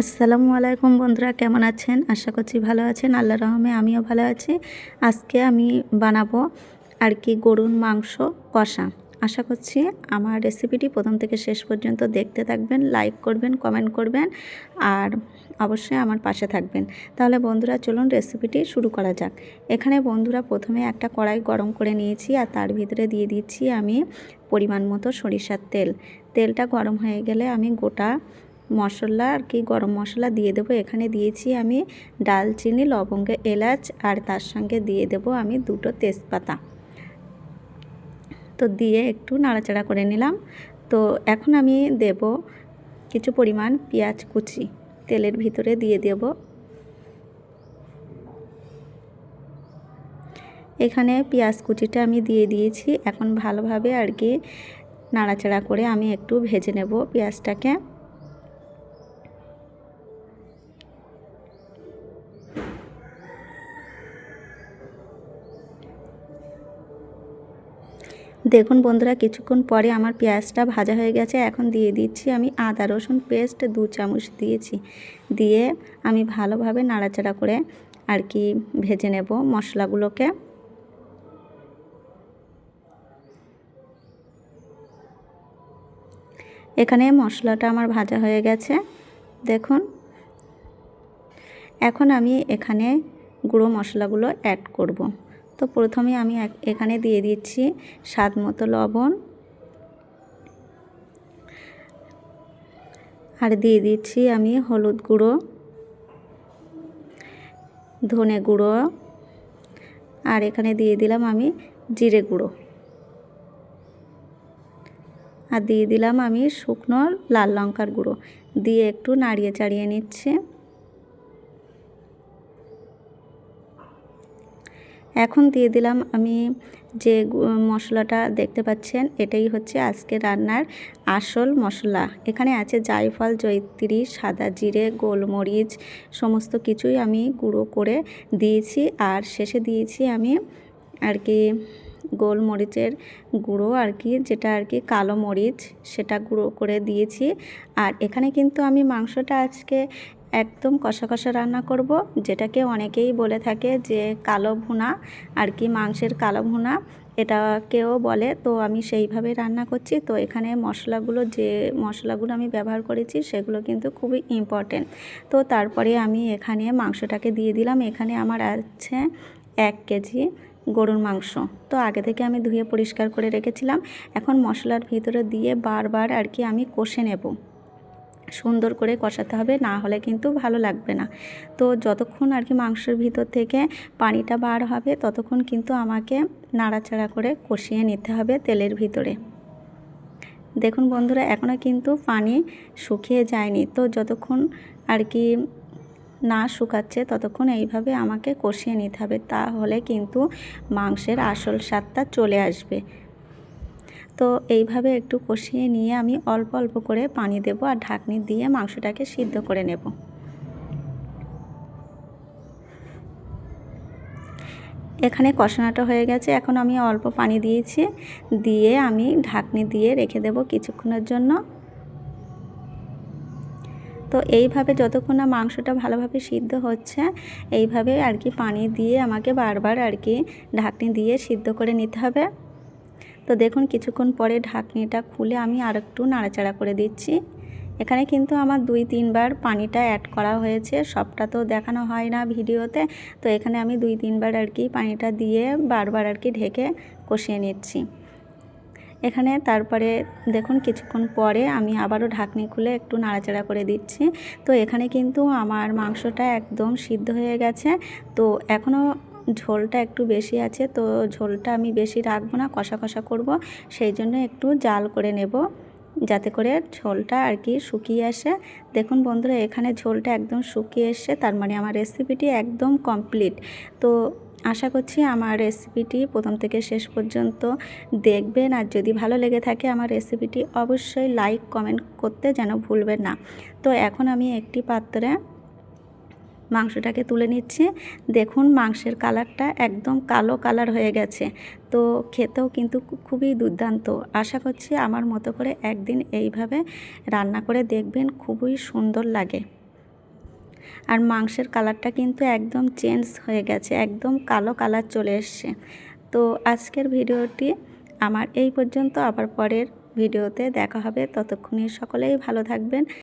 আসসালামু আলাইকুম বন্ধুরা, কেমন আছেন? আশা করছি ভালো আছেন। আল্লাহ রহমে আমিও ভালো আছি। আজকে আমি বানাবো আর কি গরুর মাংস কষা। আশা করছি আমার রেসিপিটি প্রথম থেকে শেষ পর্যন্ত দেখতে থাকবেন, লাইক করবেন, কমেন্ট করবেন আর অবশ্যই আমার পাশে থাকবেন। তাহলে বন্ধুরা, চলুন রেসিপিটি শুরু করা যাক। এখানে বন্ধুরা প্রথমে একটা কড়াই গরম করে নিয়েছি আর তার ভিতরে দিয়ে দিচ্ছি আমি পরিমাণ মতো সরিষার তেল। তেলটা গরম হয়ে গেলে আমি গোটা মশলা আর কি, গরম মশলা দিয়ে দেবো। এখানে দিয়েছি আমি ডালচিনি, লবঙ্গ, এলাচ আর তার সঙ্গে দিয়ে দেবো আমি দুটো তেজপাতা। তো দিয়ে একটু নাড়াচাড়া করে নিলাম। তো এখন আমি দেব কিছু পরিমাণ পেঁয়াজ কুচি, তেলের ভিতরে দিয়ে দেব। এখানে পেঁয়াজ কুচিটা আমি দিয়ে দিয়েছি। এখন ভালোভাবে আর কি নাড়াচাড়া করে আমি একটু ভেজে নেব পেঁয়াজটাকে। দেখুন বন্ধুরা, কিছুক্ষণ পরে আমার পেঁয়াজটা ভাজা হয়ে গেছে। এখন দিয়ে দিচ্ছি আমি আদা রসুন পেস্ট, দু চামচ দিয়েছি। দিয়ে আমি ভালোভাবে নাড়াচাড়া করে আর কি ভেজে নেব মশলাগুলোকে। এখানে মশলাটা আমার ভাজা হয়ে গেছে। দেখুন। এখন আমি এখানে গুঁড়ো মশলাগুলো অ্যাড করব। তো প্রথমে আমি এখানে দিয়ে দিচ্ছি স্বাদ মতো লবণ। আর দিয়ে দিচ্ছি আমি হলুদ গুঁড়ো, ধনে গুঁড়ো। আর এখানে দিয়ে দিলাম আমি জিরে গুঁড়ো। আর দিয়ে দিলাম আমি শুকনো লাল লঙ্কার গুঁড়ো। দিয়ে একটু নাড়িয়ে চাড়িয়ে নিচ্ছে। এখন দিয়ে দিলাম আমি যে মশলাটা দেখতে পাচ্ছেন, এটাই হচ্ছে আজকে রান্নার আসল মশলা। এখানে আছে জায়ফল জৈত্রী সাদা জিরে, গোলমরিচ, সমস্ত কিছুই আমি গুঁড়ো করে দিয়েছি। আর শেষে দিয়েছি আমি আর কি গোলমরিচের গুঁড়ো আর কি, যেটা আর কি কালো মরিচ, সেটা গুঁড়ো করে দিয়েছি। আর এখানে কিন্তু আমি মাংসটা আজকে একদম কষা কষা রান্না করব, যেটাকে অনেকেই বলে থাকে যে কালো ভুনা আর কি মাংসের কালো ভুনা, এটাকেও বলে। তো আমি সেইভাবে রান্না করছি। তো এখানে মশলাগুলো যে মশলাগুলো আমি ব্যবহার করেছি, সেগুলো কিন্তু খুবই ইম্পর্টেন্ট তো তারপরে আমি এখানে মাংসটাকে দিয়ে দিলাম। এখানে আমার আছে এক কেজি গরুর মাংস। তো আগে থেকে আমি ধুয়ে পরিষ্কার করে রেখেছিলাম। এখন মশলার ভিতরে দিয়ে বারবার আর কি আমি কষে নেব। সুন্দর করে কষাতে হবে, না হলে কিন্তু ভালো লাগবে না। তো যতক্ষণ আর কি মাংসের ভিতর থেকে পানিটা বার হবে, ততক্ষণ কিন্তু আমাকে নাড়াচাড়া করে কষিয়ে নিতে হবে তেলের ভিতরে। দেখুন বন্ধুরা, এখনও কিন্তু পানি শুকিয়ে যায়নি। তো যতক্ষণ আর কি না শুকাচ্ছে, ততক্ষণ এইভাবে আমাকে কষিয়ে নিতে হবে, তাহলে কিন্তু মাংসের আসল স্বাদটা চলে আসবে। তো এইভাবে একটু কষিয়ে নিয়ে আমি অল্প অল্প করে পানি দেব আর ঢাকনি দিয়ে মাংসটাকে সিদ্ধ করে নেব। এখানে কষানোটা হয়ে গেছে, এখন আমি অল্প পানি দিয়েছি, দিয়ে আমি ঢাকনি দিয়ে রেখে দেব কিছুক্ষণের জন্য। তো এইভাবে যতক্ষণ না মাংসটা ভালোভাবে সিদ্ধ হচ্ছে, এইভাবে আর কি পানি দিয়ে আমাকে বারবার আর কি ঢাকনি দিয়ে সিদ্ধ করে নিতে হবে। তো দেখুন, কিছুক্ষণ পরে ঢাকনিটা খুলে আমি আর একটু নাড়াচাড়া করে দিচ্ছি। এখানে কিন্তু আমার দুই, তিনবার পানিটা অ্যাড করা হয়েছে। সবটা তো দেখানো হয় না ভিডিওতে। তো এখানে আমি দুই, তিনবার আর কি পানিটা দিয়ে বারবার আর কি ঢেকে কষিয়ে নিচ্ছি। এখানে তারপরে দেখুন, কিছুক্ষণ পরে আমি আবারও ঢাকনি খুলে একটু নাড়াচাড়া করে দিচ্ছি। তো এখানে কিন্তু আমার মাংসটা একদম সিদ্ধ হয়ে গেছে। তো এখনও ঝোলটা একটু বেশি আছে, তো ঝোলটা আমি বেশি রাখব না, কষা কষা করব। সেই জন্য একটু জাল করে নেব, যাতে করে ঝোলটা আর কি শুকিয়ে আসে। দেখুন বন্ধুরা, এখানে ঝোলটা একদম শুকিয়ে এসছে, তার মানে আমার রেসিপিটি একদম কমপ্লিট তো আশা করছি আমার রেসিপিটি প্রথম থেকে শেষ পর্যন্ত দেখবেন, আর যদি ভালো লেগে থাকে আমার রেসিপিটি অবশ্যই লাইক কমেন্ট করতে যেন ভুলবেন না। তো এখন আমি একটি পাত্রে মাংসটাকে তুলে নিচ্ছি। দেখুন মাংসের কালারটা একদম কালো কালার হয়ে গেছে। তো খেতেও কিন্তু খুবই দুর্দান্ত। আশা করছি আমার মতো করে একদিন এইভাবে রান্না করে দেখবেন, খুবই সুন্দর লাগে। আর মাংসের কালারটা কিন্তু একদম চেঞ্জ হয়ে গেছে, একদম কালো কালার চলে এসছে। তো আজকের ভিডিওটি আমার এই পর্যন্ত। আবার পরের ভিডিওতে দেখা হবে। ততক্ষণে সকলেই ভালো থাকবেন।